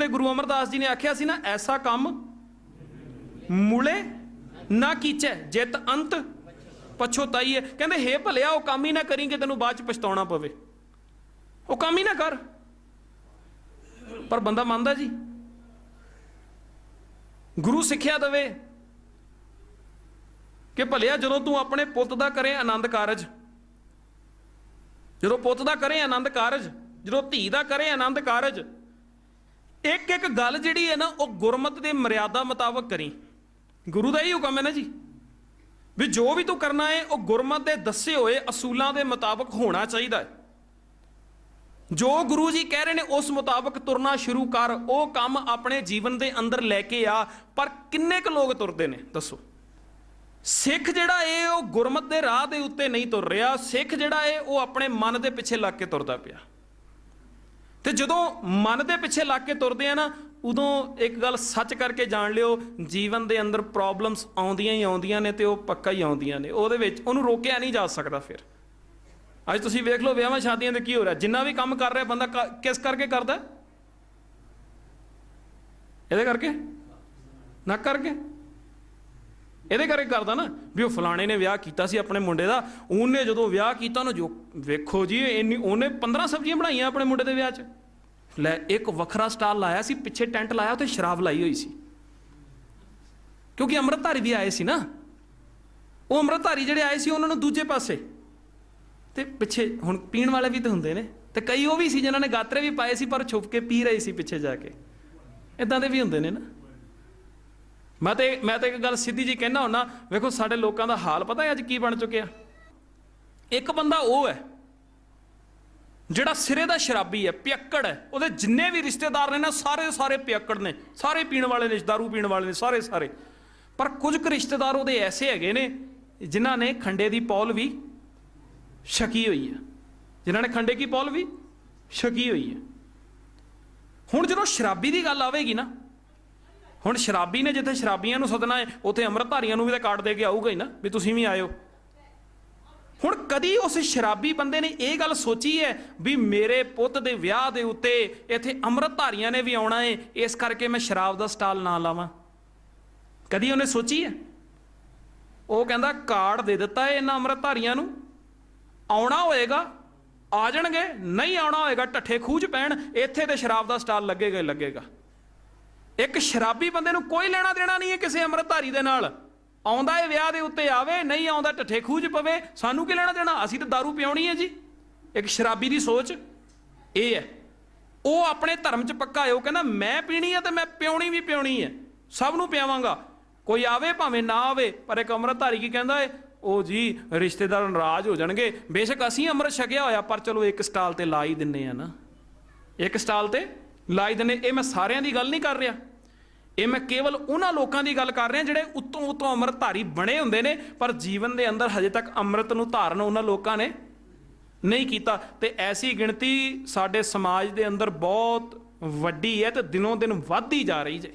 ਤੇ ਗੁਰੂ ਅਮਰਦਾਸ ਜੀ ਨੇ ਆਖਿਆ ਸੀ ਨਾ, ਐਸਾ ਕੰਮ ਮੁਲੇ ਨਾ ਕੀਚੈ, ਜਿਤ ਅੰਤ ਪਛੋਤਾਈ ਹੈ ਕਹਿੰਦੇ, ਹੇ ਭਲਿਆ, ਉਹ ਕੰਮ ਹੀ ਨਾ ਕਰੀ ਕਿ ਤੈਨੂੰ ਬਾਅਦ ਚ ਪਛਤਾਉਣਾ ਪਵੇ। ਉਹ ਕੰਮ ਹੀ ਨਾ ਕਰ। ਪਰ ਬੰਦਾ ਮੰਨਦਾ ਜੀ, ਗੁਰੂ ਸਿੱਖਿਆ ਦਵੇ ਕਿ ਭਲਿਆ, ਜਦੋਂ ਤੂੰ ਆਪਣੇ ਪੁੱਤ ਦਾ ਕਰੇ ਆਨੰਦ ਕਾਰਜ, ਜਦੋਂ ਪੁੱਤ ਦਾ ਕਰੇ ਆਨੰਦ ਕਾਰਜ, ਜਦੋਂ ਧੀ ਦਾ ਕਰੇ ਆਨੰਦ ਕਾਰਜ ਇੱਕ ਇੱਕ ਗੱਲ ਜਿਹੜੀ ਹੈ ਨਾ, ਉਹ ਗੁਰਮਤ ਦੇ ਮਰਿਆਦਾ ਮੁਤਾਬਕ ਕਰੀ। ਗੁਰੂ ਦਾ ਹੀ ਹੁਕਮ ਹੈ ਨਾ ਜੀ, ਵੀ ਜੋ ਵੀ ਤੂੰ ਕਰਨਾ ਹੈ, ਉਹ ਗੁਰਮਤ ਦੇ ਦੱਸੇ ਹੋਏ ਅਸੂਲਾਂ ਦੇ ਮੁਤਾਬਕ ਹੋਣਾ ਚਾਹੀਦਾ ਹੈ। ਜੋ ਗੁਰੂ ਜੀ ਕਹਿ ਰਹੇ ਨੇ, ਉਸ ਮੁਤਾਬਕ ਤੁਰਨਾ ਸ਼ੁਰੂ ਕਰ, ਉਹ ਕੰਮ ਆਪਣੇ ਜੀਵਨ ਦੇ ਅੰਦਰ ਲੈ ਕੇ ਆ, ਪਰ ਕਿੰਨੇ ਕੁ ਲੋਕ ਤੁਰਦੇ ਨੇ, ਦੱਸੋ? ਸਿੱਖ ਜਿਹੜਾ ਏ ਉਹ ਗੁਰਮਤ ਦੇ ਰਾਹ ਦੇ ਉੱਤੇ ਨਹੀਂ ਤੁਰ ਰਿਹਾ, ਸਿੱਖ ਜਿਹੜਾ ਏ ਉਹ ਆਪਣੇ ਮਨ ਦੇ ਪਿੱਛੇ ਲੱਗ ਕੇ ਤੁਰਦਾ ਪਿਆ। ਤੇ ਜਦੋਂ ਮਨ ਦੇ ਪਿੱਛੇ ਲੱਗ ਕੇ ਤੁਰਦੇ ਆ ਨਾ, ਉਦੋਂ ਇੱਕ ਗੱਲ ਸੱਚ ਕਰਕੇ ਜਾਣ ਲਿਓ, ਜੀਵਨ ਦੇ ਅੰਦਰ ਪ੍ਰੋਬਲਮਸ ਆਉਂਦੀਆਂ ਹੀ ਆਉਂਦੀਆਂ ਨੇ ਤੇ ਉਹ ਪੱਕਾ ਹੀ ਆਉਂਦੀਆਂ ਨੇ। ਉਹਦੇ ਵਿੱਚ ਉਹਨੂੰ ਰੋਕਿਆ ਨਹੀਂ ਜਾ ਸਕਦਾ ਫਿਰ। ਅੱਜ ਤੁਸੀਂ ਵੇਖ ਲਓ ਵਿਆਹਾਂ ਸ਼ਾਦੀਆਂ 'ਤੇ ਕੀ ਹੋ ਰਿਹਾ। ਜਿੰਨਾ ਵੀ ਕੰਮ ਕਰ ਰਿਹਾ ਬੰਦਾ ਕ- ਕਿਸ ਕਰਕੇ ਕਰਦਾ? ਇਹਦੇ ਕਰਕੇ? ਨਾ ਕਰਕੇ? ਇਹਦੇ ਕਰਕੇ ਕਰਦਾ ਨਾ ਵੀ ਉਹ ਫਲਾਣੇ ਨੇ ਵਿਆਹ ਕੀਤਾ ਸੀ ਆਪਣੇ ਮੁੰਡੇ ਦਾ। ਉਹਨੇ ਜਦੋਂ ਵਿਆਹ ਕੀਤਾ ਨਾ ਜੋ, ਵੇਖੋ ਜੀ, ਇੰਨੀ ਉਹਨੇ 15 ਸਬਜ਼ੀਆਂ ਬਣਾਈਆਂ ਆਪਣੇ ਮੁੰਡੇ ਦੇ ਵਿਆਹ 'ਚ। ਲੈ, ਇੱਕ ਵੱਖਰਾ ਸਟਾਲ ਲਾਇਆ ਸੀ, ਪਿੱਛੇ ਟੈਂਟ ਲਾਇਆ, ਉੱਥੇ ਸ਼ਰਾਬ ਲਾਈ ਹੋਈ ਸੀ। ਕਿਉਂਕਿ ਅੰਮ੍ਰਿਤਧਾਰੀ ਵੀ ਆਏ ਸੀ ਨਾ। ਉਹ ਅੰਮ੍ਰਿਤਧਾਰੀ ਜਿਹੜੇ ਆਏ ਸੀ, ਉਹਨਾਂ ਨੂੰ ਦੂਜੇ ਪਾਸੇ। ਤੇ ਪਿੱਛੇ, ਹੁਣ ਪੀਣ ਵਾਲੇ ਵੀ ਤਾਂ ਹੁੰਦੇ ਨੇ। ਤੇ ਕਈ ਉਹ ਵੀ ਸੀ ਜਿਨ੍ਹਾਂ ਨੇ ਗਾਤਰੇ ਵੀ ਪਾਏ ਸੀ, ਪਰ ਛੁਪ ਕੇ ਪੀ ਰਹੇ ਸੀ ਪਿੱਛੇ ਜਾ ਕੇ। ਇਦਾਂ ਦੇ ਵੀ ਹੁੰਦੇ ਨੇ ਨਾ। ਮੈਂ ਤੇ ਮੈਂ ਤੇ ਇੱਕ ਗੱਲ ਸਿੱਧੀ ਜੀ ਕਹਿਣਾ ਹੁੰਨਾ, ਵੇਖੋ ਸਾਡੇ ਲੋਕਾਂ ਦਾ ਹਾਲ ਪਤਾ ਹੈ ਅੱਜ ਕੀ ਬਣ ਚੁੱਕਿਆ। ਇੱਕ ਬੰਦਾ ਉਹ ਹੈ ਜਿਹੜਾ ਸਿਰੇ ਦਾ ਸ਼ਰਾਬੀ ਹੈ ਪਿਅਕੜ ਹੈ, ਉਹਦੇ ਜਿੰਨੇ ਵੀ ਰਿਸ਼ਤੇਦਾਰ ਨੇ ਨਾ, ਸਾਰੇ ਸਾਰੇ ਪਿਅਕੜ ਨੇ, ਸਾਰੇ ਪੀਣ ਵਾਲੇ ਨੇ, ਦਾਰੂ ਪੀਣ ਵਾਲੇ ਨੇ, ਸਾਰੇ ਸਾਰੇ। ਪਰ ਕੁਝ ਕੁ ਰਿਸ਼ਤੇਦਾਰ ਉਹਦੇ ਐਸੇ ਹੈਗੇ ਨੇ, ਜਿਨ੍ਹਾਂ ਨੇ ਖੰਡੇ ਦੀ ਪੌਲ ਵੀ ਛਕੀ ਹੋਈ ਹੈ। ਜਿਨ੍ਹਾਂ ਨੇ ਖੰਡੇ ਕੀ ਪੌਲ ਵੀ? ਛਕੀ ਹੋਈ ਹੈ। ਹੁਣ ਜਦੋਂ ਸ਼ਰਾਬੀ ਦੀ ਗੱਲ ਆਵੇਗੀ ਨਾ, ਹੁਣ ਸ਼ਰਾਬੀ ਨੇ ਜਿੱਥੇ ਸ਼ਰਾਬੀਆਂ ਨੂੰ ਸੱਦਣਾ ਹੈ, ਉੱਥੇ ਅੰਮ੍ਰਿਤਧਾਰੀਆਂ ਨੂੰ ਵੀ ਤਾਂ ਕਾਰਡ ਦੇ ਕੇ ਆਊਗਾ ਹੀ ਨਾ, ਵੀ ਤੁਸੀਂ ਵੀ ਆਇਓ। ਹੁਣ ਕਦੀ ਉਸ ਸ਼ਰਾਬੀ ਬੰਦੇ ਨੇ ਇਹ ਗੱਲ ਸੋਚੀ ਹੈ ਵੀ ਮੇਰੇ ਪੁੱਤ ਦੇ ਵਿਆਹ ਦੇ ਉੱਤੇ ਇੱਥੇ ਅੰਮ੍ਰਿਤਧਾਰੀਆਂ ਨੇ ਵੀ ਆਉਣਾ ਹੈ ਇਸ ਕਰਕੇ ਮੈਂ ਸ਼ਰਾਬ ਦਾ ਸਟਾਲ ਨਾ ਲਾਵਾਂ। ਕਦੀ ਉਹਨੇ ਸੋਚੀ ਹੈ? ਉਹ ਕਹਿੰਦਾ, ਕਾਰਡ ਦੇ ਦਿੱਤਾ ਹੈ ਇਹਨਾਂ ਅੰਮ੍ਰਿਤਧਾਰੀਆਂ ਨੂੰ। ਆਉਣਾ ਹੋਏਗਾ, ਆ ਜਾਣਗੇ, ਨਹੀਂ ਆਉਣਾ ਹੋਏਗਾ ਠੱਠੇ ਖੂਜ ਪੈਣ, ਇੱਥੇ ਤੇ ਸ਼ਰਾਬ ਦਾ ਸਟਾਲ ਲੱਗੇਗਾ ਲੱਗੇਗਾ। ਇੱਕ ਸ਼ਰਾਬੀ ਬੰਦੇ ਨੂੰ ਕੋਈ ਲੈਣਾ ਦੇਣਾ ਨਹੀਂ ਹੈ ਕਿਸੇ ਅੰਮ੍ਰਿਤਧਾਰੀ ਦੇ ਨਾਲ। ਆਉਂਦਾ ਏ ਵਿਆਹ ਦੇ ਉੱਤੇ ਆਵੇ, ਨਹੀਂ ਆਉਂਦਾ ਠੱਠੇ ਖੂਜ ਪਵੇ, ਸਾਨੂੰ ਕੀ ਲੈਣਾ ਦੇਣਾ? ਅਸੀਂ ਤਾਂ दारू ਪਿਉਣੀ ਹੈ ਜੀ। ਇੱਕ ਸ਼ਰਾਬੀ ਦੀ ਸੋਚ, ਇਹ ਹੈ। ਉਹ ਆਪਣੇ ਧਰਮ 'ਚ ਪੱਕਾ ਹੈ, ਉਹ ਕਹਿੰਦਾ, ਮੈਂ ਪੀਣੀ ਹੈ ਤੇ ਮੈਂ ਪਿਉਣੀ ਵੀ ਪਿਉਣੀ ਹੈ। ਸਭ ਨੂੰ ਪਿਆਵਾਂਗਾ। ਕੋਈ ਆਵੇ ਭਾਵੇਂ ਨਾ ਆਵੇ, ਪਰ ਇੱਕ ਅੰਮ੍ਰਿਤਧਾਰੀ ਕੀ ਕਹਿੰਦਾ ਏ? ਉਹ ਜੀ, ਰਿਸ਼ਤੇਦਾਰ ਨਾਰਾਜ਼ ਹੋ ਜਾਣਗੇ। ਬੇਸ਼ੱਕ ਅਸੀਂ ਅੰਮ੍ਰਿਤ ਛਕਿਆ ਹੋਇਆ, ਪਰ ਚਲੋ ਇੱਕ ਸਟਾਲ ਤੇ ਲਾ ਹੀ ਦਿੰਨੇ ਆ ਨਾ। ਇੱਕ ਸਟਾਲ ਤੇ ਲਾਈ ਦਿੰਨੇ, ਇਹ ਮੈਂ ਸਾਰਿਆਂ ਦੀ ਗੱਲ ਨਹੀਂ ਕਰ ਰਿਹਾ। ਇਹ ਮੈਂ ਕੇਵਲ ਉਹਨਾਂ ਲੋਕਾਂ ਦੀ ਗੱਲ ਕਰ ਰਿਹਾ ਜਿਹੜੇ ਉੱਤੋਂ ਉੱਤੋਂ ਅੰਮ੍ਰਿਤਧਾਰੀ ਬਣੇ ਹੁੰਦੇ ਨੇ, ਪਰ ਜੀਵਨ ਦੇ ਅੰਦਰ ਹਜੇ ਤੱਕ ਅੰਮ੍ਰਿਤ ਨੂੰ ਧਾਰਨ ਉਹਨਾਂ ਲੋਕਾਂ ਨੇ ਨਹੀਂ ਕੀਤਾ। ਤੇ ਐਸੀ ਗਿਣਤੀ ਸਾਡੇ ਸਮਾਜ ਦੇ ਅੰਦਰ ਬਹੁਤ ਵੱਡੀ ਹੈ ਤੇ ਦਿਨੋਂ ਦਿਨ ਵੱਧਦੀ ਜਾ ਰਹੀ ਜੇ।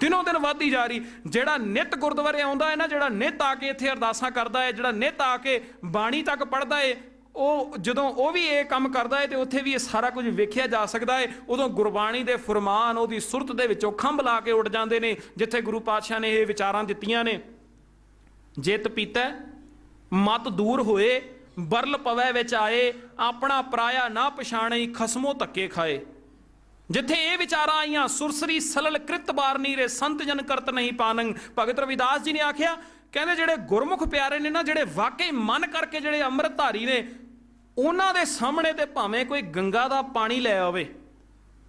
ਦਿਨੋਂ ਦਿਨ ਵੱਧਦੀ ਜਾ ਰਹੀ। ਜਿਹੜਾ ਨਿਤ ਗੁਰਦੁਆਰੇ ਆਉਂਦਾ ਹੈ ਨਾ, ਜਿਹੜਾ ਨਿਤ ਆ ਕੇ ਇੱਥੇ ਅਰਦਾਸਾਂ ਕਰਦਾ ਹੈ, ਜਿਹੜਾ ਨਿਤ ਆ ਕੇ ਬਾਣੀ ਤੱਕ ਪੜ੍ਹਦਾ ਹੈ ਉਹ ਜਦੋਂ ਉਹ ਵੀ ਇਹ ਕੰਮ ਕਰਦਾ ਹੈ ਤੇ ਉੱਥੇ ਵੀ ਇਹ ਸਾਰਾ ਕੁਝ ਵੇਖਿਆ ਜਾ ਸਕਦਾ ਹੈ। ਉਦੋਂ ਗੁਰਬਾਣੀ ਦੇ ਫਰਮਾਨ, ਉਹਦੀ ਸੁਰਤ ਦੇ ਵਿੱਚੋਂ ਖੰਭ ਲਾ ਕੇ ਉੱਡ ਜਾਂਦੇ ਨੇ, ਜਿੱਥੇ ਗੁਰੂ ਪਾਤਸ਼ਾਹ ਨੇ ਇਹ ਵਿਚਾਰਾਂ ਦਿੱਤੀਆਂ ਨੇ। ਜਿਤ ਪੀਤੈ, ਮਤ ਦੂਰ ਹੋਏ, ਬਰਲ ਪਵੈ ਵਿੱਚ ਆਏ, ਆਪਣਾ ਪਰਾਇਆ ਨਾ ਪਛਾਣਈ, ਖਸਮੋ ਧੱਕੇ ਖਾਏ। ਜਿੱਥੇ ਇਹ ਵਿਚਾਰਾਂ ਆਈਆਂ, ਸੁਰਸਰੀ ਸਲਲ ਕ੍ਰਿਤ ਬਾਰਨੀ ਰੇ ਸੰਤ ਜਨ ਕਰਤ ਨਹੀਂ ਪਾਨੰ ਭਗਤ ਰਵਿਦਾਸ ਜੀ ਨੇ ਆਖਿਆ, ਕਹਿੰਦੇ ਜਿਹੜੇ ਗੁਰਮੁਖ ਪਿਆਰੇ ਨੇ ਨਾ, ਜਿਹੜੇ ਵਾਕਈ ਮਨ ਕਰਕੇ ਜਿਹੜੇ ਅੰਮ੍ਰਿਤਧਾਰੀ ਨੇ ਉਹਨਾਂ ਦੇ ਸਾਹਮਣੇ ਤੇ ਭਾਵੇਂ ਕੋਈ ਗੰਗਾ ਦਾ ਪਾਣੀ ਲੈ ਆਵੇ।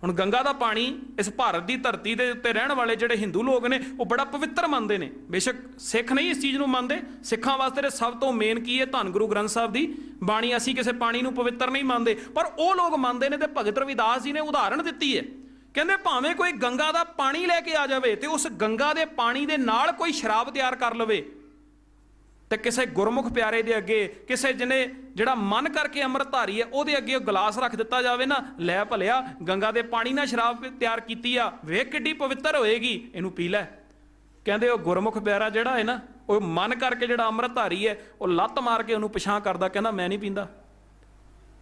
ਹੁਣ ਗੰਗਾ ਦਾ ਪਾਣੀ ਇਸ ਭਾਰਤ ਦੀ ਧਰਤੀ ਦੇ ਉੱਤੇ ਰਹਿਣ ਵਾਲੇ ਜਿਹੜੇ ਹਿੰਦੂ ਲੋਕ ਨੇ, ਉਹ ਬੜਾ ਪਵਿੱਤਰ ਮੰਨਦੇ ਨੇ। ਬੇਸ਼ੱਕ ਸਿੱਖ ਨਹੀਂ ਇਸ ਚੀਜ਼ ਨੂੰ ਮੰਨਦੇ। ਸਿੱਖਾਂ ਵਾਸਤੇ ਤੇ ਸਭ ਤੋਂ ਮੇਨ ਕੀ ਹੈ? ਧੰਨ ਗੁਰੂ ਗ੍ਰੰਥ ਸਾਹਿਬ ਦੀ ਬਾਣੀ। ਅਸੀਂ ਕਿਸੇ ਪਾਣੀ ਨੂੰ ਪਵਿੱਤਰ ਨਹੀਂ ਮੰਨਦੇ। ਪਰ ਉਹ ਲੋਕ ਮੰਨਦੇ ਨੇ ਤੇ ਭਗਤ ਰਵਿਦਾਸ ਜੀ ਨੇ ਉਦਾਹਰਣ ਦਿੱਤੀ ਹੈ। ਕਹਿੰਦੇ ਭਾਵੇਂ ਕੋਈ ਗੰਗਾ ਦਾ ਪਾਣੀ ਲੈ ਕੇ ਆ ਜਾਵੇ ਤੇ ਉਸ ਗੰਗਾ ਦੇ ਪਾਣੀ ਦੇ ਨਾਲ ਕੋਈ ਸ਼ਰਾਬ ਤਿਆਰ ਕਰ ਲਵੇ ਤੇ ਕਿਸੇ ਗੁਰਮੁਖ ਪਿਆਰੇ ਦੇ ਅੱਗੇ, ਕਿਸੇ ਜਿਹਨੇ ਜਿਹੜਾ ਮਨ ਕਰਕੇ ਅੰਮ੍ਰਿਤਧਾਰੀ ਹੈ, ਉਹਦੇ ਅੱਗੇ ਉਹ ਗਲਾਸ ਰੱਖ ਦਿੱਤਾ ਜਾਵੇ ਨਾ, ਲੈ ਭਲਿਆ, ਗੰਗਾ ਦੇ ਪਾਣੀ ਨਾਲ ਸ਼ਰਾਬ ਤਿਆਰ ਕੀਤੀ ਆ, ਵੇਖ ਕਿੱਡੀ ਪਵਿੱਤਰ ਹੋਏਗੀ, ਇਹਨੂੰ ਪੀ ਲੈ। ਕਹਿੰਦੇ ਉਹ ਗੁਰਮੁਖ ਪਿਆਰਾ ਜਿਹੜਾ ਹੈ ਨਾ, ਉਹ ਮਨ ਕਰਕੇ ਜਿਹੜਾ ਅੰਮ੍ਰਿਤਧਾਰੀ ਹੈ, ਉਹ ਲੱਤ ਮਾਰ ਕੇ ਉਹਨੂੰ ਪਛਾਣ ਕਰਦਾ, ਕਹਿੰਦਾ ਮੈਂ ਨਹੀਂ ਪੀਂਦਾ।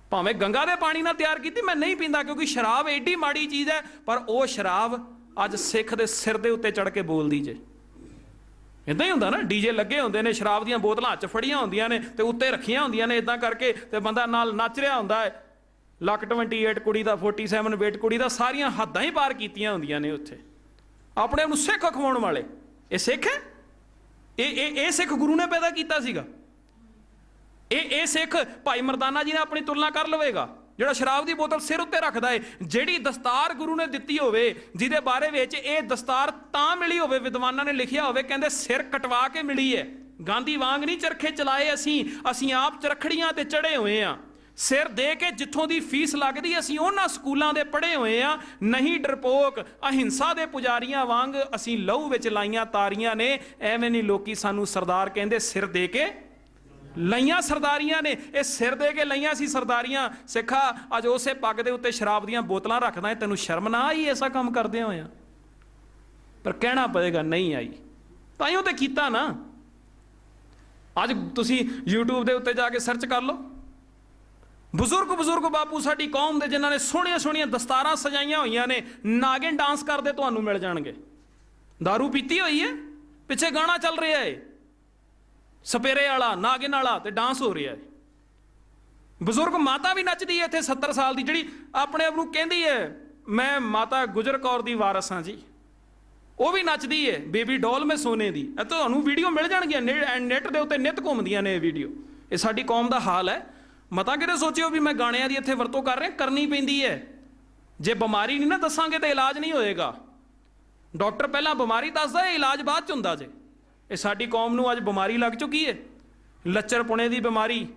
ਭਾਵੇਂ ਗੰਗਾ ਦੇ ਪਾਣੀ ਨਾਲ ਤਿਆਰ ਕੀਤੀ, ਮੈਂ ਨਹੀਂ ਪੀਂਦਾ, ਕਿਉਂਕਿ ਸ਼ਰਾਬ ਐਡੀ ਮਾੜੀ ਚੀਜ਼ ਹੈ, ਪਰ ਉਹ ਸ਼ਰਾਬ ਅੱਜ ਸਿੱਖ ਦੇ ਸਿਰ ਦੇ ਉੱਤੇ ਚੜ ਕੇ ਬੋਲਦੀ ਜੇ। ਇਦਾਂ ਹੀ ਹੁੰਦਾ ਨਾ ਡੀਜੇ ਲੱਗੇ ਹੁੰਦੇ ਨੇ, ਸ਼ਰਾਬ ਦੀਆਂ ਬੋਤਲਾਂ ਹੱਥ 'ਚ ਫੜੀਆਂ ਹੁੰਦੀਆਂ ਨੇ ਤੇ ਉੱਤੇ ਰੱਖੀਆਂ ਹੁੰਦੀਆਂ ਨੇ ਇਦਾਂ ਕਰਕੇ ਤੇ ਬੰਦਾ ਨਾਲ ਨੱਚ ਰਿਹਾ ਹੁੰਦਾ ਹੈ। ਲੱਕ 28 ਕੁੜੀ ਦਾ 47 ਵੇਟ ਕੁੜੀ ਦਾ, ਸਾਰੀਆਂ ਹੱਦਾਂ ਹੀ ਪਾਰ ਕੀਤੀਆਂ ਹੁੰਦੀਆਂ ਨੇ ਉੱਥੇ। ਆਪਣੇ ਨੂੰ ਸਿੱਖ ਖਵਾਉਣ ਵਾਲੇ। ਇਹ ਸਿੱਖ ਹੈ? ਇਹ ਇਹ ਇਹ ਸਿੱਖ ਗੁਰੂ ਨੇ ਪੈਦਾ ਕੀਤਾ ਸੀਗਾ। ਇਹ ਇਹ ਸਿੱਖ ਭਾਈ ਮਰਦਾਨਾ ਜੀ ਨੇ ਆਪਣੀ ਤੁਲਨਾ ਕਰ ਲਵੇਗਾ। ਜਿਹੜਾ ਸ਼ਰਾਬ ਦੀ ਬੋਤਲ ਸਿਰ ਉੱਤੇ ਰੱਖਦਾ ਏ, ਜਿਹੜੀ ਦਸਤਾਰ ਗੁਰੂ ਨੇ ਦਿੱਤੀ ਹੋਵੇ, ਜਿਹਦੇ ਬਾਰੇ ਵਿੱਚ ਇਹ ਦਸਤਾਰ ਤਾਂ ਮਿਲੀ ਹੋਵੇ, ਵਿਦਵਾਨਾਂ ਨੇ ਲਿਖਿਆ ਹੋਵੇ, ਕਹਿੰਦੇ ਸਿਰ ਕਟਵਾ ਕੇ ਮਿਲੀ ਹੈ ਗਾਂਧੀ ਵਾਂਗ ਨਹੀਂ ਚਰਖੇ ਚਲਾਏ ਅਸੀਂ ਅਸੀਂ ਆਪ ਚਰਖੜੀਆਂ ਤੇ ਚੜੇ ਹੋਏ ਆ। ਸਿਰ ਦੇ ਕੇ ਜਿੱਥੋਂ ਦੀ ਫੀਸ ਲੱਗਦੀ ਅਸੀਂ ਉਹਨਾਂ ਸਕੂਲਾਂ ਦੇ ਪੜ੍ਹੇ ਹੋਏ ਆ। ਨਹੀਂ ਡਰਪੋਕ, ਅਹਿੰਸਾ ਦੇ ਪੁਜਾਰੀਆਂ ਵਾਂਗ ਅਸੀਂ ਲਹੂ ਵਿੱਚ ਲਾਈਆਂ ਤਾਰੀਆਂ ਨੇ, ਐਵੇਂ ਨਹੀਂ ਲੋਕੀ ਸਾਨੂੰ ਸਰਦਾਰ ਕਹਿੰਦੇ ਸਿਰ ਦੇ ਕੇ ਲਈਆਂ ਸਰਦਾਰੀਆਂ ਨੇ, ਇਹ ਸਿਰ ਦੇ ਕੇ ਲਈਆਂ ਸੀ ਸਰਦਾਰੀਆਂ। ਸਿੱਖਾ, ਅੱਜ ਉਸੇ ਪੱਗ ਦੇ ਉੱਤੇ ਸ਼ਰਾਬ ਦੀਆਂ ਬੋਤਲਾਂ ਰੱਖਦਾ ਹੈ ਤੈਨੂੰ ਸ਼ਰਮ ਨਾ ਆਈ ਐਸਾ ਕੰਮ ਕਰਦੇ ਹੋਇਆ ਪਰ ਕਹਿਣਾ ਪਵੇਗਾ, ਨਹੀਂ ਆਈ। ਤਾਂ ਹੀ ਉਹ ਤੇ ਕੀਤਾ ਨਾ। ਅੱਜ ਤੁਸੀਂ YouTube ਦੇ ਉੱਤੇ ਜਾ ਕੇ ਸਰਚ ਕਰ ਲਓ। ਬਜ਼ੁਰਗ ਬਜ਼ੁਰਗ ਬਾਪੂ ਸਾਡੀ ਕੌਮ ਦੇ, ਜਿਨ੍ਹਾਂ ਨੇ ਸੋਹਣੀਆਂ ਸੋਹਣੀਆਂ ਦਸਤਾਰਾਂ ਸਜਾਈਆਂ ਹੋਈਆਂ ਨੇ ਨਾਗਿਨ ਡਾਂਸ ਕਰਦੇ ਤੁਹਾਨੂੰ ਮਿਲ ਜਾਣਗੇ। दारू ਪੀਤੀ ਹੋਈ ਹੈ ਪਿੱਛੇ ਗਾਣਾ ਚੱਲ ਰਿਹਾ ਹੈ ਸਪੇਰੇ ਵਾਲਾ, ਨਾਗਿਨ ਵਾਲਾ ਤੇ ਡਾਂਸ ਹੋ ਰਿਹਾ ਹੈ। ਬਜ਼ੁਰਗ ਮਾਤਾ ਵੀ ਨੱਚਦੀ ਹੈ ਇੱਥੇ 70 ਸਾਲ ਦੀ, ਜਿਹੜੀ ਆਪਣੇ ਆਪ ਨੂੰ ਕਹਿੰਦੀ ਹੈ, ਮੈਂ ਮਾਤਾ ਗੁਜਰ ਕੌਰ ਦੀ ਵਾਰਸ ਹਾਂ ਜੀ। ਉਹ ਵੀ ਨੱਚਦੀ ਹੈ, ਬੇਬੀ ਡੋਲ ਮੈਂ ਸੋਨੇ ਦੀ। ਇਹ ਤੁਹਾਨੂੰ ਵੀਡੀਓ ਮਿਲ ਜਾਣਗੀਆਂ ਨੈਟ ਦੇ ਉੱਤੇ ਨਿਤ ਘੁੰਮਦੀਆਂ ਨੇ ਇਹ ਵੀਡੀਓ। ਇਹ ਸਾਡੀ ਕੌਮ ਦਾ ਹਾਲ ਹੈ। ਮਤਾ ਕਿਤੇ ਸੋਚਿਓ ਵੀ ਮੈਂ ਗਾਣਿਆਂ ਦੀ ਇੱਥੇ ਵਰਤੋਂ ਕਰ ਰਿਹਾ, ਕਰਨੀ ਪੈਂਦੀ ਹੈ। ਜੇ ਬਿਮਾਰੀ ਨਹੀਂ ਨਾ ਦੱਸਾਂਗੇ ਤਾਂ ਇਲਾਜ ਨਹੀਂ ਹੋਏਗਾ। ਡਾਕਟਰ ਪਹਿਲਾਂ ਬਿਮਾਰੀ ਦੱਸਦਾ ਹੈ ਇਲਾਜ ਬਾਅਦ ਚ ਹੁੰਦਾ ਜੇ। ਇਹ ਸਾਡੀ ਕੌਮ ਨੂੰ ਅੱਜ ਬਿਮਾਰੀ ਲੱਗ ਚੁੱਕੀ ਹੈ ਲੱਚਰਪੁਣੇ ਦੀ ਬਿਮਾਰੀ,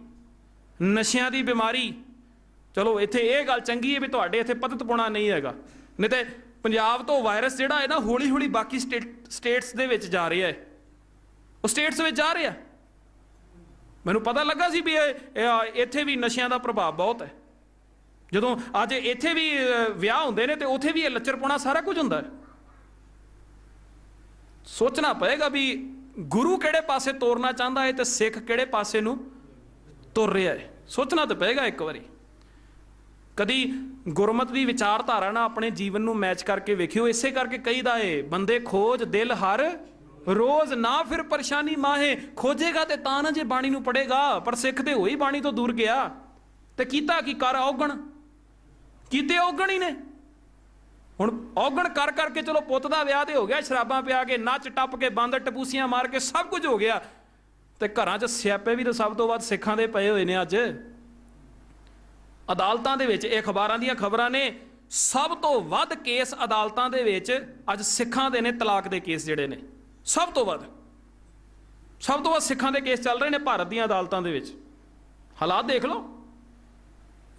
ਨਸ਼ਿਆਂ ਦੀ ਬਿਮਾਰੀ। ਚਲੋ, ਇੱਥੇ ਇਹ ਗੱਲ ਚੰਗੀ ਹੈ ਵੀ ਤੁਹਾਡੇ ਇੱਥੇ ਪਤਤਪੁਣਾ ਨਹੀਂ ਹੈਗਾ। ਨਹੀਂ ਤੇ ਪੰਜਾਬ ਤੋਂ ਵਾਇਰਸ ਜਿਹੜਾ ਹੈ ਨਾ ਹੌਲੀ ਹੌਲੀ ਬਾਕੀ ਸਟੇਟਸ ਦੇ ਵਿੱਚ ਜਾ ਰਿਹਾ ਹੈ ਉਹ ਸਟੇਟਸ ਵਿੱਚ ਜਾ ਰਿਹਾ। ਮੈਨੂੰ ਪਤਾ ਲੱਗਾ ਸੀ ਵੀ ਇਹ- ਇੱਥੇ ਵੀ ਨਸ਼ਿਆਂ ਦਾ ਪ੍ਰਭਾਵ ਬਹੁਤ ਹੈ। ਜਦੋਂ ਅੱਜ ਇੱਥੇ ਵੀ ਵਿਆਹ ਹੁੰਦੇ ਨੇ ਤੇ ਉੱਥੇ ਵੀ ਇਹ ਲੱਚਰਪੁਣਾ ਸਾਰਾ ਕੁਝ ਹੁੰਦਾ ਹੈ। ਸੋਚਣਾ ਪਏਗਾ ਵੀ ਗੁਰੂ ਕਿਹੜੇ ਪਾਸੇ ਤੋਰਨਾ ਚਾਹੁੰਦਾ ਹੈ ਤੇ ਸਿੱਖ ਕਿਹੜੇ ਪਾਸੇ ਨੂੰ ਤੁਰ ਰਿਹਾ ਹੈ? ਸੋਚਣਾ ਤਾਂ ਪਏਗਾ ਇੱਕ ਵਾਰੀ। ਕਦੀ ਗੁਰਮਤ ਦੀ ਵਿਚਾਰਧਾਰਾ ਨਾਲ ਆਪਣੇ ਜੀਵਨ ਨੂੰ ਮੈਚ ਕਰਕੇ ਵੇਖਿਓ। ਇਸੇ ਕਰਕੇ ਕਹੀਦਾ ਏ ਬੰਦੇ ਖੋਜ, ਦਿਲ, ਹਰ, ਰੋਜ਼ ਨਾ ਫਿਰ ਪਰੇਸ਼ਾਨੀ ਮਾਹੇ। ਖੋਜੇਗਾ ਤੇ ਤਾਂ ਨਾ ਜੇ ਬਾਣੀ ਨੂੰ ਪੜੇਗਾ ਪਰ ਸਿੱਖ ਤੇ ਹੋਈ ਬਾਣੀ ਤੋਂ ਦੂਰ ਗਿਆ। ਤੇ ਕੀਤਾ ਕੀ ਕਰ? ਔਗਣ। ਕੀਤੇ ਔਗਣ ਹੀ ਨੇ। ਹੁਣ ਔਗਣ ਕਰ ਕਰਕੇ ਚਲੋ ਪੁੱਤ ਦਾ ਵਿਆਹ ਤੇ ਹੋ ਗਿਆ, ਸ਼ਰਾਬਾਂ ਪਿਆ ਕੇ ਨੱਚ ਟੱਪ ਕੇ ਬੰਦ ਟਪੂਸੀਆਂ ਮਾਰ ਕੇ ਸਭ ਕੁਝ ਹੋ ਗਿਆ। ਤੇ ਘਰਾਂ 'ਚ ਸਿਆਪੇ ਵੀ ਤਾਂ ਸਭ ਤੋਂ ਵੱਧ ਸਿੱਖਾਂ ਦੇ ਪਏ ਹੋਏ ਨੇ ਅੱਜ। ਅਦਾਲਤਾਂ ਦੇ ਵਿੱਚ ਇਹ ਅਖਬਾਰਾਂ ਦੀਆਂ ਖਬਰਾਂ ਨੇ, ਸਭ ਤੋਂ ਵੱਧ ਕੇਸ ਅਦਾਲਤਾਂ ਦੇ ਵਿੱਚ ਅੱਜ ਸਿੱਖਾਂ ਦੇ ਨੇ, ਤਲਾਕ ਦੇ ਕੇਸ ਜਿਹੜੇ ਨੇ। ਸਭ ਤੋਂ ਵੱਧ। ਸਭ ਤੋਂ ਵੱਧ ਸਿੱਖਾਂ ਦੇ ਕੇਸ ਚੱਲ ਰਹੇ ਨੇ ਭਾਰਤ ਦੀਆਂ ਅਦਾਲਤਾਂ ਦੇ ਵਿੱਚ। ਹਾਲਾਤ ਦੇਖ ਲਓ।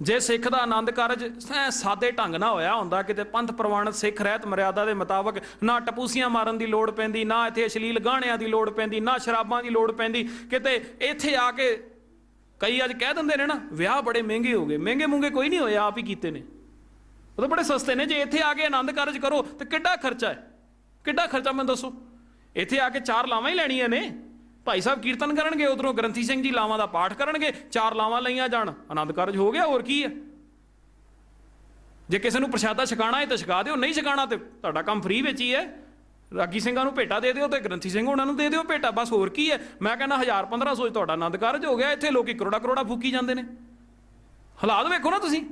ਜੇ ਸਿੱਖ ਦਾ ਆਨੰਦ ਕਾਰਜ ਐਂ ਸਾਦੇ ਢੰਗ ਨਾਲ ਹੋਇਆ ਹੁੰਦਾ, ਕਿਤੇ ਪੰਥ ਪ੍ਰਵਾਨਿਤ ਸਿੱਖ ਰਹਿਤ ਮਰਿਆਦਾ ਦੇ ਮੁਤਾਬਕ ਨਾ ਟਪੂਸੀਆਂ ਮਾਰਨ ਦੀ ਲੋੜ ਪੈਂਦੀ, ਨਾ ਇੱਥੇ ਅਸ਼ਲੀਲ ਗਾਣਿਆਂ ਦੀ ਲੋੜ ਪੈਂਦੀ, ਨਾ ਸ਼ਰਾਬਾਂ ਦੀ ਲੋੜ ਪੈਂਦੀ, ਕਿਤੇ ਇੱਥੇ ਆ ਕੇ ਕਈ ਅੱਜ ਕਹਿ ਦਿੰਦੇ ਨੇ ਨਾ, ਵਿਆਹ ਬੜੇ ਮਹਿੰਗੇ ਹੋ ਗਏ, ਮਹਿੰਗੇ ਮੁੰਗੇ ਕੋਈ ਨਹੀਂ ਹੋਏ ਆਪ ਹੀ ਕੀਤੇ ਨੇ। ਉਹ ਤਾਂ ਬੜੇ ਸਸਤੇ ਨੇ, ਜੇ ਇੱਥੇ ਆ ਕੇ ਆਨੰਦ ਕਾਰਜ ਕਰੋ, ਤੇ ਕਿੱਡਾ ਖਰਚਾ ਹੈ? ਕਿੱਡਾ ਖਰਚਾ ਮੈਨੂੰ ਦੱਸੋ? ਇੱਥੇ ਆ ਕੇ ਚਾਰ ਲਾਵਾਂ ਹੀ ਲੈਣੀਆਂ ਨੇ। ਭਾਈ ਸਾਹਿਬ ਕੀਰਤਨ ਕਰਨਗੇ, ਉਧਰੋਂ ਗ੍ਰੰਥੀ ਸਿੰਘ ਜੀ ਲਾਵਾਂ ਦਾ ਪਾਠ ਕਰਨਗੇ, ਚਾਰ ਲਾਵਾਂ ਲਈਆਂ ਜਾਣ। ਆਨੰਦ ਕਾਰਜ ਹੋ ਗਿਆ, ਹੋਰ ਕੀ ਹੈ? ਜੇ ਕਿਸੇ ਨੂੰ ਪ੍ਰਸ਼ਾਦਾ ਛਕਾਣਾ ਹੈ ਤਾਂ ਛਕਾ ਦਿਓ, ਨਹੀਂ ਛਕਾਣਾ ਤੇ ਤੁਹਾਡਾ ਕੰਮ ਫ੍ਰੀ ਵਿੱਚ ਹੀ ਹੈ। ਰਾਗੀ ਸਿੰਘਾਂ ਨੂੰ ਭੇਟਾ ਦੇ ਦਿਓ ਤੇ ਗ੍ਰੰਥੀ ਸਿੰਘ ਉਹਨਾਂ ਨੂੰ ਦੇ ਦਿਓ ਭੇਟਾ, ਬਸ ਹੋਰ ਕੀ ਹੈ? ਮੈਂ ਕਹਿੰਦਾ 1000 1500 ਚ ਤੁਹਾਡਾ ਆਨੰਦ ਕਾਰਜ ਹੋ ਗਿਆ, ਇੱਥੇ ਲੋਕੀ ਕਰੋੜਾ ਕਰੋੜਾ ਫੂਕੀ ਜਾਂਦੇ ਨੇ। ਹਾਲਾਤ ਵੇਖੋ ਨਾ ਤੁਸੀਂ।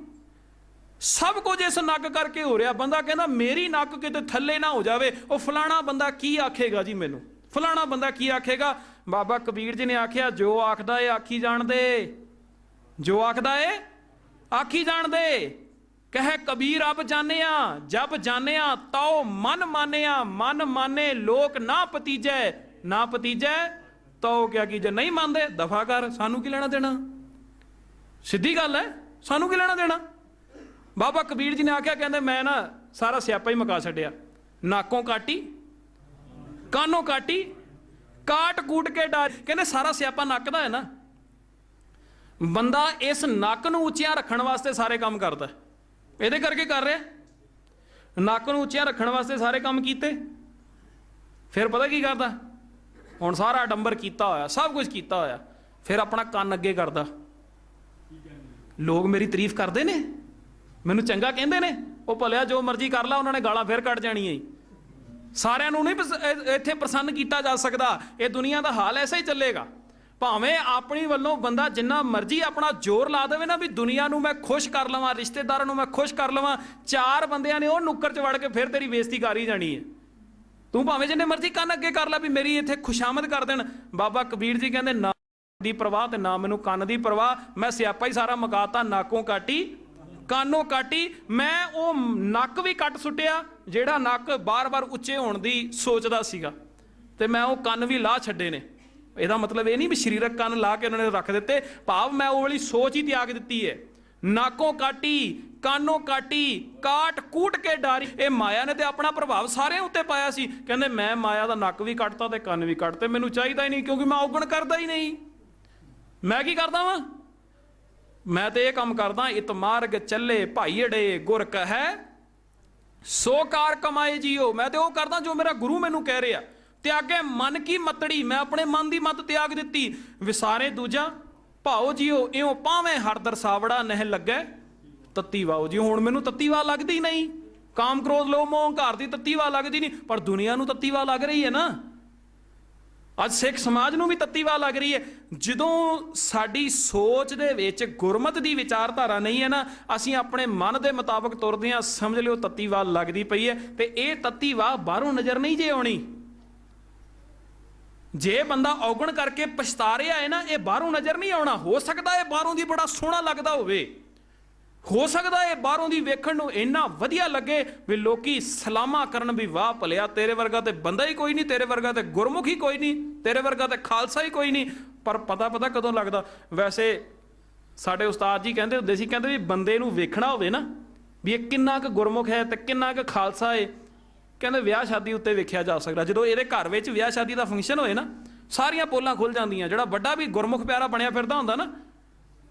ਸਭ ਕੁਝ ਇਸ ਨੱਕ ਕਰਕੇ ਹੋ ਰਿਹਾ। ਬੰਦਾ ਕਹਿੰਦਾ ਮੇਰੀ ਨੱਕ ਕਿਤੇ ਥੱਲੇ ਨਾ ਹੋ ਜਾਵੇ। ਉਹ ਫਲਾਣਾ ਬੰਦਾ ਕੀ ਆਖੇਗਾ ਜੀ ਮੈਨੂੰ? ਫਲਾਣਾ ਬੰਦਾ ਕੀ ਆਖੇਗਾ? ਬਾਬਾ ਕਬੀਰ ਜੀ ਨੇ ਆਖਿਆ, ਜੋ ਆਖਦਾ ਏ, ਆਖੀ ਜਾਣਦੇ। ਜੋ ਆਖਦਾ ਏ, ਆਖੀ ਜਾਣਦੇ। ਕਹਿ, ਕਬੀਰ, ਅਬ ਜਾਣਿਆ, ਜਬ ਜਾਣਿਆ, ਤਉ ਮਨ ਮਾਨਿਆ, ਮਨ ਮਾਨੇ, ਲੋਕ ਨਾ ਪਤੀਜੈ ਨਾ ਪਤੀਜੈ, ਤਉ ਕਿਆ ਜੇ ਨਹੀਂ ਮੰਨਦੇ, ਦਫਾ ਕਰ, ਸਾਨੂੰ ਕੀ ਲੈਣਾ ਦੇਣਾ? ਸਿੱਧੀ ਗੱਲ ਹੈ, ਸਾਨੂੰ ਕੀ ਲੈਣਾ ਦੇਣਾ? ਬਾਬਾ ਕਬੀਰ ਜੀ ਨੇ ਆਖਿਆ, ਕਹਿੰਦੇ, ਮੈਂ ਨਾ ਸਾਰਾ ਸਿਆਪਾ ਹੀ ਮਕਾ ਛੱਡਿਆ। ਨਾਕੋਂ ਕਾਟੀ ਕਾਨੋਂ ਕਾਟੀ? ਕਾਟ ਕੂਟ ਕੇ ਡਾਰ ਕਹਿੰਦੇ ਸਾਰਾ ਸਿਆਪਾ ਨੱਕ ਦਾ ਹੈ ਨਾ। ਬੰਦਾ ਇਸ ਨੱਕ ਨੂੰ ਉੱਚਿਆਂ ਰੱਖਣ ਵਾਸਤੇ ਸਾਰੇ ਕੰਮ ਕਰਦਾ ਇਹਦੇ ਕਰਕੇ ਕਰ ਰਿਹਾ ਨੱਕ ਨੂੰ ਉੱਚਿਆਂ ਰੱਖਣ ਵਾਸਤੇ ਸਾਰੇ ਕੰਮ ਕੀਤੇ। ਫਿਰ ਪਤਾ ਕੀ ਕਰਦਾ? ਹੁਣ ਸਾਰਾ ਡੰਬਰ ਕੀਤਾ ਹੋਇਆ, ਸਭ ਕੁਝ ਕੀਤਾ ਹੋਇਆ। ਫਿਰ ਆਪਣਾ ਕੰਨ ਅੱਗੇ ਕਰਦਾ। ਲੋਕ ਮੇਰੀ ਤਾਰੀਫ ਕਰਦੇ ਨੇ? ਮੈਨੂੰ ਚੰਗਾ ਕਹਿੰਦੇ ਨੇ? ਉਹ ਭਲਿਆ ਜੋ ਮਰਜ਼ੀ ਕਰ ਲਾ, ਉਹਨਾਂ ਨੇ ਗਾਲਾਂ ਫੇਰ ਕੱਢ ਜਾਣੀਆਂ ਈ। ਸਾਰਿਆਂ ਨੂੰ ਨਹੀਂ ਇੱਥੇ ਪ੍ਰਸੰਨ ਕੀਤਾ ਜਾ ਸਕਦਾ। ਇਹ ਦੁਨੀਆ ਦਾ ਹਾਲ ਐਸਾ ਹੀ ਚੱਲੇਗਾ। ਭਾਵੇਂ ਆਪਣੀ ਵੱਲੋਂ ਬੰਦਾ ਜਿੰਨਾ ਮਰਜ਼ੀ ਆਪਣਾ ਜ਼ੋਰ ਲਾ ਦੇਵੇ ਨਾ ਵੀ ਦੁਨੀਆ ਨੂੰ ਮੈਂ ਖੁਸ਼ ਕਰ ਲਵਾਂ, ਰਿਸ਼ਤੇਦਾਰਾਂ ਨੂੰ ਮੈਂ ਖੁਸ਼ ਕਰ ਲਵਾਂ, ਚਾਰ ਬੰਦਿਆਂ ਨੇ ਉਹ ਨੁੱਕਰ 'ਚ ਵੜ ਕੇ ਫਿਰ ਤੇਰੀ ਬੇਇੱਜ਼ਤੀ ਕਰ ਹੀ ਜਾਣੀ ਹੈ। ਤੂੰ ਭਾਵੇਂ ਜਿੰਨੇ ਮਰਜ਼ੀ ਕੰਨ ਅੱਗੇ ਕਰ ਲੈ ਵੀ ਮੇਰੀ ਇੱਥੇ ਖੁਸ਼ਾਮਦ ਕਰ ਦੇਣ। ਬਾਬਾ ਕਬੀਰ ਜੀ ਕਹਿੰਦੇ, ਨਾ ਦੀ ਪ੍ਰਵਾਹ ਤੇ ਨਾ ਮੈਨੂੰ ਕੰਨ ਦੀ ਪ੍ਰਵਾਹ। ਮੈਂ ਸਿਆਪਾ ਹੀ ਸਾਰਾ ਮਗਾਤਾ, ਨਾਕੋਂ ਕਾਟੀ, ਕਾਨੋਂ ਕਾਟੀ। ਮੈਂ ਉਹ ਨੱਕ ਵੀ ਕੱਟ ਸੁੱਟਿਆ ਜਿਹੜਾ ਨੱਕ ਬਾਰ-ਬਾਰ ਉੱਚੇ ਹੋਣ ਦੀ ਸੋਚਦਾ ਸੀਗਾ ਤੇ ਮੈਂ ਉਹ ਕੰਨ ਵੀ ਲਾਹ ਛੱਡੇ ਨੇ। ਇਹਦਾ ਮਤਲਬ ਇਹ ਨਹੀਂ ਵੀ ਸਰੀਰਕ ਕੰਨ ਲਾ ਕੇ ਉਹਨਾਂ ਨੇ ਰੱਖ ਦਿੱਤੇ। ਭਾਵ ਮੈਂ ਉਹ ਵਾਲੀ ਸੋਚ ਹੀ ਤਿਆਗ ਦਿੱਤੀ ਹੈ। ਨਾਕੋਂ ਕਾਟੀ, ਕਾਨੋਂ ਕਾਟੀ, ਕਾਟ ਕੂਟ ਕੇ ਡਾਰੀ। ਇਹ ਮਾਇਆ ਨੇ ਤੇ ਆਪਣਾ ਪ੍ਰਭਾਵ ਸਾਰਿਆਂ ਉੱਤੇ ਪਾਇਆ ਸੀ। ਕਹਿੰਦੇ ਮੈਂ ਮਾਇਆ ਦਾ ਨੱਕ ਵੀ ਕੱਟਤਾ ਤੇ ਕੰਨ ਵੀ ਕੱਟਤੇ, ਮੈਨੂੰ ਚਾਹੀਦਾ ਹੀ ਨਹੀਂ ਕਿਉਂਕਿ ਮੈਂ ਔਗਣ ਕਰਦਾ ਹੀ ਨਹੀਂ। ਮੈਂ ਕੀ ਕਰਦਾ ਵਾਂ? ਮੈਂ ਤੇ ਇਹ ਕੰਮ ਕਰਦਾ, ਇਤਮਾਰਗ ਚੱਲੇ ਭਾਈੜੇ ਗੁਰ ਕਹੈ। ਸੋ ਕਾਰ ਕਮਾਏ ਜੀਓ। ਮੈਂ ਤੇ ਉਹ ਕਰਦਾ ਜੋ ਮੇਰਾ ਗੁਰੂ ਮੈਨੂੰ ਕਹਿ ਰਿਹਾ। ਤਿਆਗੇ ਮਨ ਕੀ ਮਤੜੀ, ਮੈਂ ਆਪਣੇ ਮਨ ਦੀ ਮਤ ਤਿਆਗ ਦਿੱਤੀ। ਵਿਸਾਰੇ ਦੂਜਾ, ਭਾਓ ਜੀਓ, ਇਉਂ ਪਾਵੇਂ ਹਰ ਦਰਸਾਵੜਾ ਨਹਿ ਲੱਗੇ, ਤੱਤੀ ਵਾਓ ਜੀ ਹੁਣ ਮੈਨੂੰ ਤੱਤੀ ਵਾ ਲੱਗਦੀ ਨਹੀਂ। ਕਾਮ ਕ੍ਰੋਧ ਲੋਭ ਮੋਹ ਘਰ ਦੀ ਤੱਤੀ ਵਾ ਲੱਗਦੀ ਨਹੀਂ। ਪਰ ਦੁਨੀਆ ਨੂੰ ਤੱਤੀ ਵਾ ਲੱਗ ਰਹੀ ਹੈ ਨਾ। ਅੱਜ ਸਿੱਖ ਸਮਾਜ ਨੂੰ ਵੀ ਤੱਤੀਵਾ ਲੱਗ ਰਹੀ ਹੈ। ਜਦੋਂ ਸਾਡੀ ਸੋਚ ਦੇ ਵਿੱਚ ਗੁਰਮਤ ਦੀ ਵਿਚਾਰਧਾਰਾ ਨਹੀਂ ਹੈ ਨਾ, ਅਸੀਂ ਆਪਣੇ ਮਨ ਦੇ ਮੁਤਾਬਕ ਤੁਰਦੇ ਹਾਂ, ਸਮਝ ਲਿਓ ਤੱਤੀਵਾ ਲੱਗਦੀ ਪਈ ਹੈ ਤੇ ਇਹ ਤੱਤੀਵਾ ਬਾਹਰੋਂ ਨਜ਼ਰ ਨਹੀਂ ਜੇ ਆਉਣੀ। ਜੇ ਬੰਦਾ ਔਗਣ ਕਰਕੇ ਪਛਤਾ ਰਿਹਾ ਹੈ ਨਾ, ਇਹ ਬਾਹਰੋਂ ਨਜ਼ਰ ਨਹੀਂ ਆਉਣਾ। ਹੋ ਸਕਦਾ ਇਹ ਬਾਹਰੋਂ ਦੀ ਬੜਾ ਸੋਹਣਾ ਲੱਗਦਾ ਹੋਵੇ। ਹੋ ਸਕਦਾ ਇਹ ਬਾਹਰੋਂ ਦੀ ਵੇਖਣ ਨੂੰ ਇੰਨਾ ਵਧੀਆ ਲੱਗੇ ਵੀ ਲੋਕੀ ਸਲਾਮਾ ਕਰਨ ਵੀ ਵਾਹ ਭਲਿਆ, ਤੇਰੇ ਵਰਗਾ ਤੇ ਬੰਦਾ ਹੀ ਕੋਈ ਨਹੀਂ, ਤੇਰੇ ਵਰਗਾ ਤੇ ਗੁਰਮੁਖ ਹੀ ਕੋਈ ਨਹੀਂ, ਤੇਰੇ ਵਰਗਾ ਤੇ ਖਾਲਸਾ ਹੀ ਕੋਈ ਨਹੀਂ। ਪਰ ਪਤਾ ਪਤਾ ਕਦੋਂ ਲੱਗਦਾ? ਵੈਸੇ ਸਾਡੇ ਉਸਤਾਦ ਜੀ ਕਹਿੰਦੇ ਹੁੰਦੇ ਸੀ, ਕਹਿੰਦੇ ਵੀ ਬੰਦੇ ਨੂੰ ਵੇਖਣਾ ਹੋਵੇ ਨਾ, ਵੀ ਇਹ ਕਿੰਨਾ ਕੁ ਗੁਰਮੁਖ ਹੈ ਤੇ ਕਿੰਨਾ ਕੁ ਖਾਲਸਾ ਹੈ। ਕਹਿੰਦੇ ਵਿਆਹ ਸ਼ਾਦੀ ਉੱਤੇ ਵੇਖਿਆ ਜਾ ਸਕਦਾ। ਜਦੋਂ ਇਹਦੇ ਘਰ ਵਿੱਚ ਵਿਆਹ ਸ਼ਾਦੀ ਦਾ ਫੰਕਸ਼ਨ ਹੋਏ ਨਾ, ਸਾਰੀਆਂ ਪੋਲਾਂ ਖੁੱਲ ਜਾਂਦੀਆਂ। ਜਿਹੜਾ ਵੱਡਾ ਵੀ ਗੁਰਮੁਖ ਪਿਆਰਾ ਬਣਿਆ ਫਿਰਦਾ ਹੁੰਦਾ ਨਾ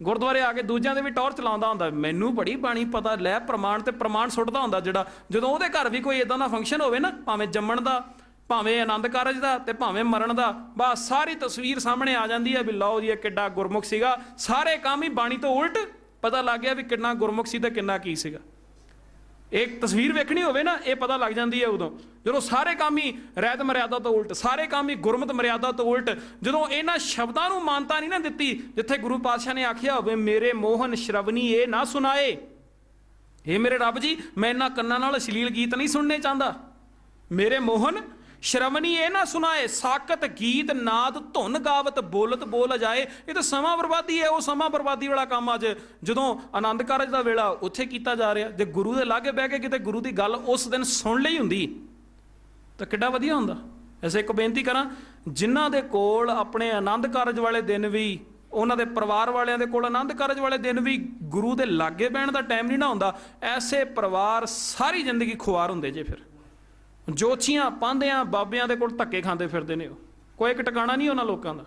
ਗੁਰਦੁਆਰੇ ਆ ਕੇ ਦੂਜਿਆਂ ਦੇ ਵੀ ਟੌਰ ਚਲਾਉਂਦਾ ਹੁੰਦਾ। ਮੈਨੂੰ ਬੜੀ ਬਾਣੀ ਪਤਾ, ਲੈ ਪ੍ਰਮਾਣ ਤੇ ਪ੍ਰਮਾਣ ਸੁੱਟਦਾ ਹੁੰਦਾ ਜਿਹੜਾ। ਜਦੋਂ ਉਹਦੇ ਘਰ ਵੀ ਕੋਈ ਇਦਾਂ ਦਾ ਫੰਕਸ਼ਨ ਹੋਵੇ ਨਾ, ਭਾਵੇਂ ਜੰਮਣ ਦਾ, ਭਾਵੇਂ ਆਨੰਦ ਕਾਰਜ ਦਾ ਤੇ ਭਾਵੇਂ ਮਰਨ ਦਾ, ਬਸ ਸਾਰੀ ਤਸਵੀਰ ਸਾਹਮਣੇ ਆ ਜਾਂਦੀ ਹੈ ਵੀ ਲਓ ਜੀ, ਇਹ ਕਿੱਡਾ ਗੁਰਮੁਖ ਸੀਗਾ। ਸਾਰੇ ਕੰਮ ਹੀ ਬਾਣੀ ਤੋਂ ਉਲਟ ਪਤਾ ਲੱਗ ਗਿਆ ਵੀ ਕਿੰਨਾ ਗੁਰਮੁਖ ਸੀ ਤੇ ਕਿੰਨਾ ਕੀ ਸੀਗਾ। ਇੱਕ ਤਸਵੀਰ ਵੇਖਣੀ ਹੋਵੇ ਨਾ, ਇਹ ਪਤਾ ਲੱਗ ਜਾਂਦੀ ਹੈ ਉਦੋਂ। ਜਦੋਂ ਸਾਰੇ ਕੰਮ ਹੀ ਰਹਿਤ ਮਰਿਆਦਾ ਤੋਂ ਉਲਟ, ਸਾਰੇ ਕੰਮ ਹੀ ਗੁਰਮਤ ਮਰਿਆਦਾ ਤੋਂ ਉਲਟ, ਜਦੋਂ ਇਹਨਾਂ ਸ਼ਬਦਾਂ ਨੂੰ ਮਾਨਤਾ ਨਹੀਂ ਨਾ ਦਿੱਤੀ, ਜਿੱਥੇ ਗੁਰੂ ਪਾਤਸ਼ਾਹ ਨੇ ਆਖਿਆ ਹੋਵੇ, ਮੇਰੇ ਮੋਹਨ ਸ਼ਰਵਨੀ ਇਹ ਨਾ ਸੁਣਾਏ। ਇਹ ਮੇਰੇ ਰੱਬ ਜੀ, ਮੈਂ ਇਹਨਾਂ ਕੰਨਾਂ ਨਾਲ ਅਸ਼ਲੀਲ ਗੀਤ ਨਹੀਂ ਸੁਣਨੇ ਚਾਹੁੰਦਾ। ਮੇਰੇ ਮੋਹਨ ਸ਼ਰਵਨੀ ਇਹ ਨਾ ਸੁਣਾਏ ਸਾਕਤ ਗੀਤ ਨਾਦ ਧੁਨ ਗਾਵਤ ਬੋਲਤ ਬੋਲ ਜਾਏ। ਇਹ ਤਾਂ ਸਮਾਂ ਬਰਬਾਦੀ ਹੈ, ਉਹ ਸਮਾਂ ਬਰਬਾਦੀ ਵਾਲਾ ਕੰਮ ਅੱਜ। ਜਦੋਂ ਆਨੰਦ ਕਾਰਜ ਦਾ ਵੇਲਾ ਉੱਥੇ ਕੀਤਾ ਜਾ ਰਿਹਾ, ਜੇ ਗੁਰੂ ਦੇ ਲਾਗੇ ਬਹਿ ਕੇ ਕਿਤੇ ਗੁਰੂ ਦੀ ਗੱਲ ਉਸ ਦਿਨ ਸੁਣ ਲਈ ਹੁੰਦੀ, ਤਾਂ ਕਿੱਡਾ ਵਧੀਆ ਹੁੰਦਾ। ਐਸੇ ਇੱਕ ਬੇਨਤੀ ਕਰਾਂ, ਜਿਨ੍ਹਾਂ ਦੇ ਕੋਲ ਆਪਣੇ ਆਨੰਦ ਕਾਰਜ ਵਾਲੇ ਦਿਨ ਵੀ, ਉਹਨਾਂ ਦੇ ਪਰਿਵਾਰ ਵਾਲਿਆਂ ਦੇ ਕੋਲ ਆਨੰਦ ਕਾਰਜ ਵਾਲੇ ਦਿਨ ਵੀ ਗੁਰੂ ਦੇ ਲਾਗੇ ਬਹਿਣ ਦਾ ਟਾਈਮ ਨਹੀਂ ਨਾ ਹੁੰਦਾ, ਐਸੇ ਪਰਿਵਾਰ ਸਾਰੀ ਜ਼ਿੰਦਗੀ ਖੁਆਰ ਹੁੰਦੇ ਜੇ ਫਿਰ। ਜੋਛੀਆਂ ਪਾਂਦਿਆਂ ਬਾਬਿਆਂ ਦੇ ਕੋਲ ਧੱਕੇ ਖਾਂਦੇ ਫਿਰਦੇ ਨੇ ਉਹ। ਕੋਈ ਇੱਕ ਟਿਕਾਣਾ ਨਹੀਂ ਉਹਨਾਂ ਲੋਕਾਂ ਦਾ।